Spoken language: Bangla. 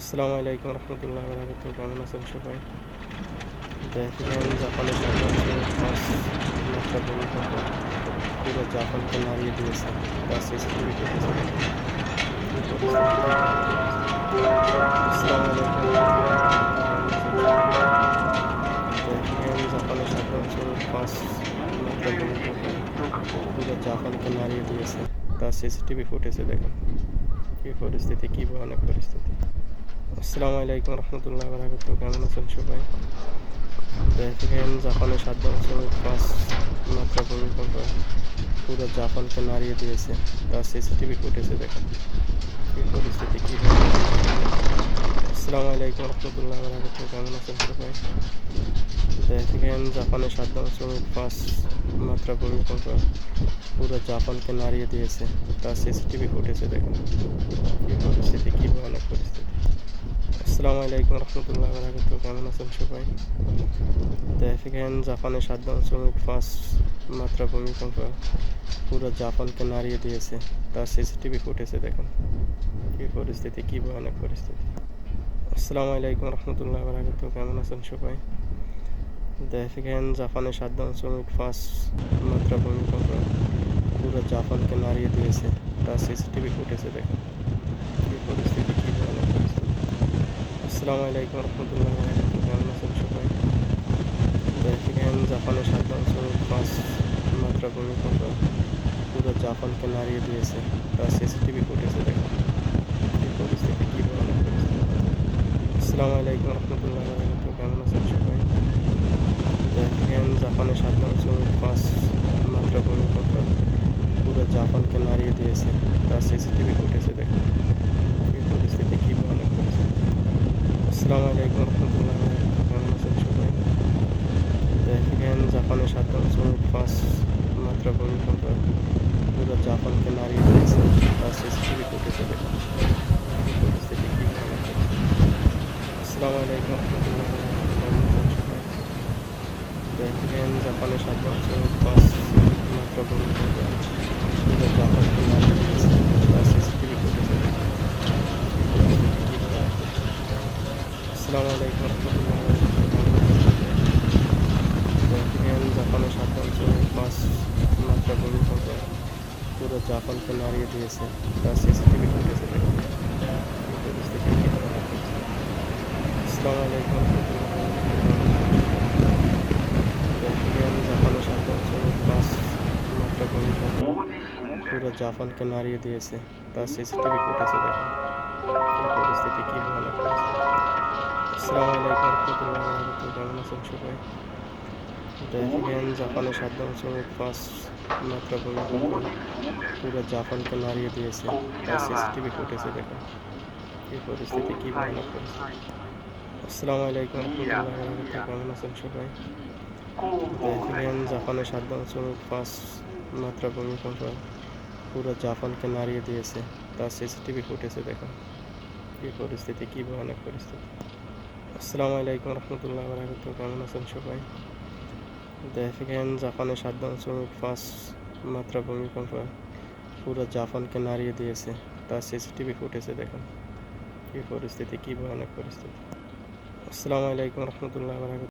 আসসালামু আলাইকুম রহমতুল্লাহ বরাকাত কেমন আছেন সবাই? দেখেন জাপানের পুরো জাপানকে নাড়িয়ে দিয়েছে আলাইকুম দেখেন জাপানের ফার্স্ট মাত্রা ভূমিকম্প পুরো জাপানকে নাড়িয়ে দিয়েছে তার সিসিটিভি ফুটেছে দেখুন কী পরিস্থিতি, কী ভয়ানক পরিস্থিতি? আসসালামু আলাইকুম রহমতুল্লাহ বারাকাত কেমন আছেন সবাই? দেখেন জাপানের সাত বছর পাঁচ মাত্রা ভূমিকম্প পুরো জাপানকে নাড়িয়ে দিয়েছে। তার সিসিটিভি ফুটেছে দেখেন কী পরিস্থিতি, কী আসসালামু আলাইকুম রহমতুল্লাহ বারাকাত কেমন আছেন সবাই? দেখেন জাপানের সাত বছর পাঁচ মাত্রা ভূমিকম্প পুরো জাপানকে নাড়িয়ে দিয়েছে। তার সিসিটিভি ফুটেছে দেখেন কী পরিস্থিতি, কী ভয়ানক পরিস্থিতি। আসসালামু আলাইকুম রহমতুল্লাহ বারাকাত কেমন আছেন সবাই? দেখেন জাপানের সাত শ্রমিক পাঁচ মাত্রা ভূমিকম্প পুরো জাপানকে নাড়িয়ে দিয়েছে। তার সিসিটিভি ফুটেছে দেখেন। কী পরিস্থিতি, কী ভয়ানক পরিস্থিতি। আসসালামু আলাইকুম রহমতুল্লাহ বারাকাত কেমন আছেন সবাই? দেখেন জাপানের সাত শ্রমিক পাঁচ মাত্রা ভূমিকম্প পুরো জাপানকে নাড়িয়ে দিয়েছে। তার সিসিটিভি ফুটেছে দেখেন। কী পরিস্থিতি আসসালামু আলাইকুম রহমতুল্লাহ কেমন আছেন সবাই? দেখেন জাপানের সাধারণ পাঁচ মাত্রা ভূমিকম্প পুরো জাপানকে নাড়িয়ে দিয়েছে। তার সিসিটিভি ফুটেছে দেখেন। পরিস্থিতি, কী পরিস্থিতি। আসসালামু আলাইকুম রহমতুল্লাহ কেমন আছেন সবাই? দেখেন জাপানের সাধারণ পাঁচ মাত্রা ভূমিকম্প পুরো জাপানকে নাড়িয়ে দিয়েছে। তার সিসিটিভি ফুটেছে দেখেন কী পরিস্থিতি কী ভয়ানক পরিস্থিতি আসসালামু আলাইকুম রহমতুল্লাহ কেমন জাপানের সাধারণ শ্রমিক পাঁচ মাত্রা ভূমিকম্প। জাপানকে নাড়িয়ে দিয়েছে, তার ফুটেছে দেখুন। কী পরিস্থিতি কী জাপানের সাধারণ শ্রমিক পাঁচ মাত্রা ভূমিকম্প পুরো জাপানকে নাড়িয়ে দিয়েছে তার সিসিটিভি ফুটেছে দেখুন কী পরিস্থিতি কী ভয়ানক পরিস্থিতি। আসসালামু আলাইকুম রহমতুল্লাহ দেখেন জাপানের সাধারণ শ্রমিক পাঁচ মাত্রা ভূমিকম্প পুরো জাপানকে নাড়িয়ে দিয়েছে তার সিসিটিভি ফুটেছে দেখুন কী পরিস্থিতি কী ধরনের পরিস্থিতি। আসসালামু আলাইকুম রহমতুল্লাহ দেখেন জাপানের সাধারণ শ্রমিক পাঁচ মাত্রা ভূমিকম্প পুরো জাপানকে নাড়িয়ে দিয়েছে তার সিসিটিভি ফুটেছে দেখুন আসসালামু আলাইকুম রহমতুল্লাহ বারাকাতুহু কেমন আছেন সবাই দেখেন জাপানের সাধারণ শ্রমিক পাঁচ মাত্রা ভূমিকম্প পুরো জাপানকে নাড়িয়ে দিয়েছে। তার সিসিটিভি ফুটেছে দেখুন কী পরিস্থিতি কী ভয়ানক পরিস্থিতি। আসসালামু আলাইকুম রহমতুল্লাহ বারাকাতুহু। কেমন আছেন সবাই? দেখেন জাপানের সাধারণ শ্রমিক পাঁচ মাত্রা ভূমিকম্প পুরো জাপানকে নাড়িয়ে দিয়েছে। তার সিসিটিভি ফুটেছে দেখুন কী পরিস্থিতি কী ভয়ানক পরিস্থিতি। আসসালামু আলাইকুম রহমতুল্লাহ বারাকাতুহু। কেমন আছেন সবাই? দেখেন জাপানের সাত শ্রমিক, পাঁচ মাত্রা ভূমিকম্প পুরো জাপানকে নাড়িয়ে দিয়েছে। তার সিসিটিভি ফুটেছে দেখুন। কী পরিস্থিতি, কী ভয়ানক পরিস্থিতি। আসসালামু আলাইকুম রহমতুল্লাহ বারাকাতুহু।